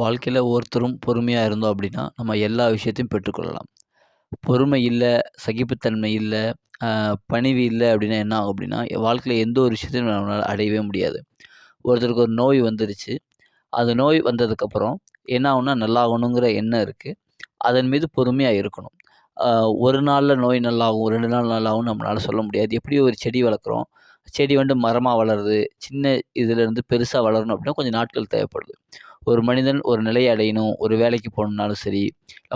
வாழ்க்கையில் ஒருத்தரும் பொறுமையாக இருந்தோம் அப்படின்னா நம்ம எல்லா விஷயத்தையும் பெற்றுக்கொள்ளலாம். பொறுமை இல்லை சகிப்புத்தன்மை இல்லை பணிவு இல்லை அப்படின்னா என்ன ஆகும் அப்படின்னா வாழ்க்கையில் எந்த ஒரு விஷயத்தையும் நம்மளால் அடையவே முடியாது. ஒருத்தருக்கு ஒரு நோய் வந்துருச்சு. அந்த நோய் வந்ததுக்கப்புறம் என்ன ஆகும்னா நல்லாகணுங்கிற எண்ணம் இருக்குது அதன் மீது பொறுமையாக இருக்கணும். ஒரு நாளில் நோய் நல்லாகும் ரெண்டு நாள் நல்லாகும் நம்மளால் சொல்ல முடியாது. எப்படி ஒரு செடி வளர்க்குறோம். செடி வந்து மரமாக வளருது. சின்ன இதுலேருந்து பெருசாக வளரணும் அப்படின்னா கொஞ்சம் நாட்கள் தேவைப்படுது. ஒரு மனிதன் ஒரு நிலையை அடையணும் ஒரு வேலைக்கு போகணுன்னாலும் சரி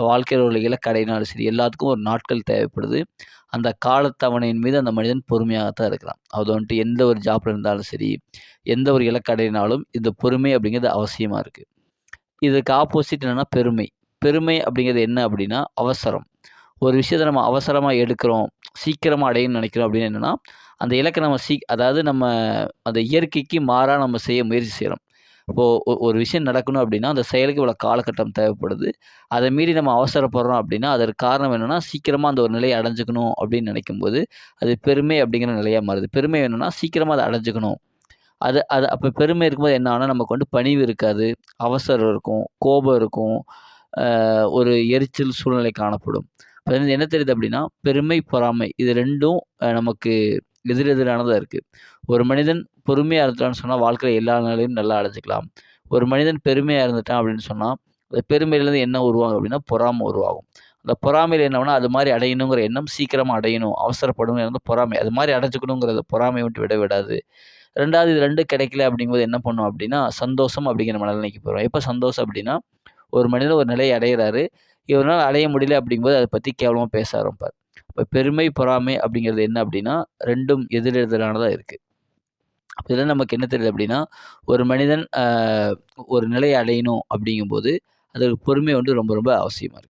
வாழ்க்கையில் உள்ள இலக்கு அடையினாலும் சரி எல்லாத்துக்கும் ஒரு நாட்கள் தேவைப்படுது. அந்த காலத்தவணையின் மீது அந்த மனிதன் பொறுமையாக தான் இருக்கிறான். அது வந்துட்டு எந்த ஒரு ஜாப்பில் இருந்தாலும் சரி எந்த ஒரு இலக்கு அடையினாலும் இந்த பொறுமை அப்படிங்கிறது அவசியமாக இருக்குது இதுக்கு ஆப்போசிட் என்னென்னா பெருமை. பெருமை அப்படிங்கிறது என்ன அப்படின்னா அவசரம். ஒரு விஷயத்தை நம்ம அவசரமாக எடுக்கிறோம் சீக்கிரமாக அடையணும்னு நினைக்கிறோம் அப்படின்னு என்னென்னா அந்த இலக்கை நம்ம சீ அதாவது நம்ம அந்த இயற்கைக்கு மாறாக நம்ம செய்ய முயற்சி செய்கிறோம் இப்போது ஒரு விஷயம் நடக்கணும் அப்படின்னா அந்த செயலுக்கு இவ்வளோ காலகட்டம் தேவைப்படுது. அதை மீறி நம்ம அவசரப்படுறோம் அப்படின்னா அதற்கு காரணம் என்னென்னா சீக்கிரமாக அந்த ஒரு நிலையை அடைஞ்சிக்கணும் அப்படின்னு நினைக்கும்போது அது பெருமை அப்படிங்கிற நிலையாக மாறுது. பெருமை என்னென்னா சீக்கிரமாக அதை அடைஞ்சிக்கணும். அது அது அப்போ பெருமை இருக்கும்போது என்ன ஆனால் நமக்கு வந்து பணிவு இருக்காது அவசரம் இருக்கும் கோபம் இருக்கும் ஒரு எரிச்சல் சூழ்நிலை காணப்படும். இப்போ என்ன தெரியுது அப்படின்னா பெருமை பொறாமை இது ரெண்டும் நமக்கு எதிரெதிரானதாக இருக்குது ஒரு மனிதன் பொறுமையாக இருந்துட்டான்னு சொன்னால் வாழ்க்கையில் எல்லா நிலையும் நல்லா அடைஞ்சிக்கலாம். ஒரு மனிதன் பெருமையாக இருந்துட்டான் அப்படின்னு சொன்னால் அந்த பெருமையிலேருந்து என்ன உருவாகும் அப்படின்னா பொறாமை உருவாகும். அந்த பொறாமையில் என்னன்னா அது மாதிரி அடையணுங்கிற எண்ணம் சீக்கிரமாக அடையணும். அவசரப்படணும் வந்து பொறாமை. அது மாதிரி அடைஞ்சிக்கணுங்கிறத பொறாமை விட்டு விட விடாது. ரெண்டாவது இது ரெண்டும் கிடைக்கல அப்படிங்கும்போது என்ன பண்ணும் அப்படின்னா சந்தோஷம் அப்படிங்கிற மனநிலைக்கு போகிறோம் எப்போ சந்தோஷம் அப்படின்னா ஒரு மனிதன் ஒரு நிலையை அடைகிறாரு இவரால் அடைய முடியல அப்படிங்கும்போது அதை பற்றி கேவலமாக பேச ஆரம்பிப்பார். இப்போ பெருமை பொறாமை அப்படிங்கிறது என்ன அப்படின்னா ரெண்டும் எதிரெதிரானதாக இருக்குது அப்போ இதெல்லாம் நமக்கு என்ன தெரியுது அப்படின்னா ஒரு மனிதன் ஒரு நிலையை அடையணும் அப்படிங்கும்போது அதற்கு பொறுமை வந்து ரொம்ப ரொம்ப அவசியமாக இருக்குது